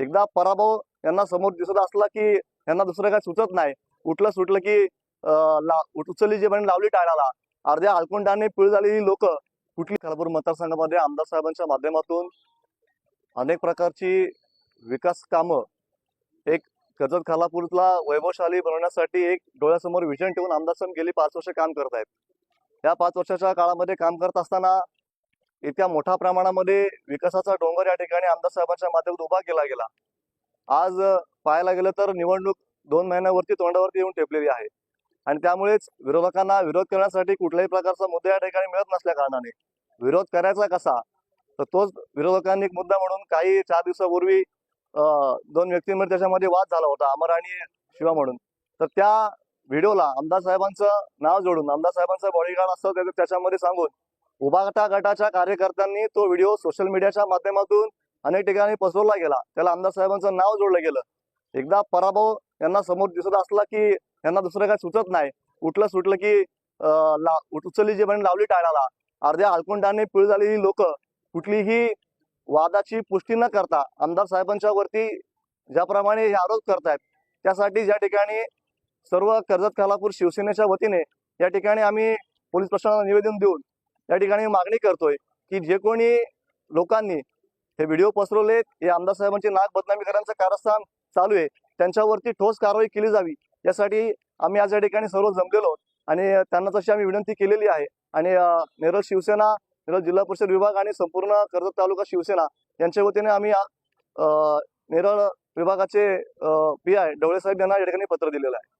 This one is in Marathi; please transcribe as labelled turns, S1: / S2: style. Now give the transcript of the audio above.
S1: एकदा पराभव यांना समोर दिसत असला की यांना दुसरं काय सुचत नाही. उठलं सुटलं की उचलली जी पण लावली टाळाला अर्ध्या आळकुंडाने पिळ झालेली लोक कुठली? खालापूर मतदारसंघामध्ये आमदार साहेबांच्या माध्यमातून अनेक प्रकारची विकास कामं एक कर्जत खालापूरला वैभवशाली बनवण्यासाठी एक डोळ्यासमोर विजन ठेवून आमदार साहेब गेली पाच वर्ष काम करत आहेत या पाच वर्षाच्या काळामध्ये काम करत असताना इतक्या मोठ्या प्रमाणामध्ये विकासाचा डोंगर या ठिकाणी आमदार साहेबांच्या माध्यमात उभा केला गेला. आज पाहायला गेलं तर निवडणूक दोन महिन्यावरती तोंडावरती येऊन ठेपलेली आहे. आणि त्यामुळेच विरोधकांना विरोध करण्यासाठी कुठल्याही प्रकारचा मुद्दा या ठिकाणी मिळत नसल्या कारणाने. विरोध करायचा कसा? तर तोच विरोधकांनी एक मुद्दा म्हणून काही चार दिवसापूर्वी दोन व्यक्तींमध्ये त्याच्यामध्ये वाद झाला होता अमर आणि शिवा म्हणून. तर त्या व्हिडिओला आमदार साहेबांचं नाव जोडून आमदार साहेबांचं बॉडीगार्ड असतं त्याच्यामध्ये सांगून उभाटा गटाच्या कार्यकर्त्यांनी तो व्हिडिओ सोशल मीडियाच्या माध्यमातून अनेक ठिकाणी पसरवला गेला. त्याला आमदार साहेबांचं नाव जोडलं गेलं. एकदा पराभव यांना समोर दिसत असला की यांना दुसरं काय सुचत नाही. उठलं सुटलं की ला उचलली जी पण लावली टाळाला. अर्ध्या हलकुंडाने पिळ झालेली लोक कुठलीही वादाची पुष्टी न करता आमदार साहेबांच्या वरती ज्याप्रमाणे हे आरोप करतायत त्यासाठी ज्या ठिकाणी सर्व कर्जत खालापूर शिवसेनेच्या वतीने या ठिकाणी आम्ही पोलीस प्रशासनाला निवेदन देऊन या ठिकाणी मागणी करतोय की जे कोणी लोकांनी हे व्हिडिओ पसरवले हे आमदार साहेबांची नाक बदनामी करण्याचं कारस्थान चालू आहे त्यांच्यावरती ठोस कारवाई केली जावी यासाठी आम्ही आज या ठिकाणी सर्व जमलेलो आहोत. आणि त्यांना तशी आम्ही विनंती केलेली आहे. आणि अं, नेरळ शिवसेना नेरळ जिल्हा परिषद विभाग आणि संपूर्ण कर्जत तालुका शिवसेना यांच्या वतीने आम्ही अं, नेरळ विभागाचे पी आय डवळेसाहेब यांना या ठिकाणी पत्र दिलेलं आहे.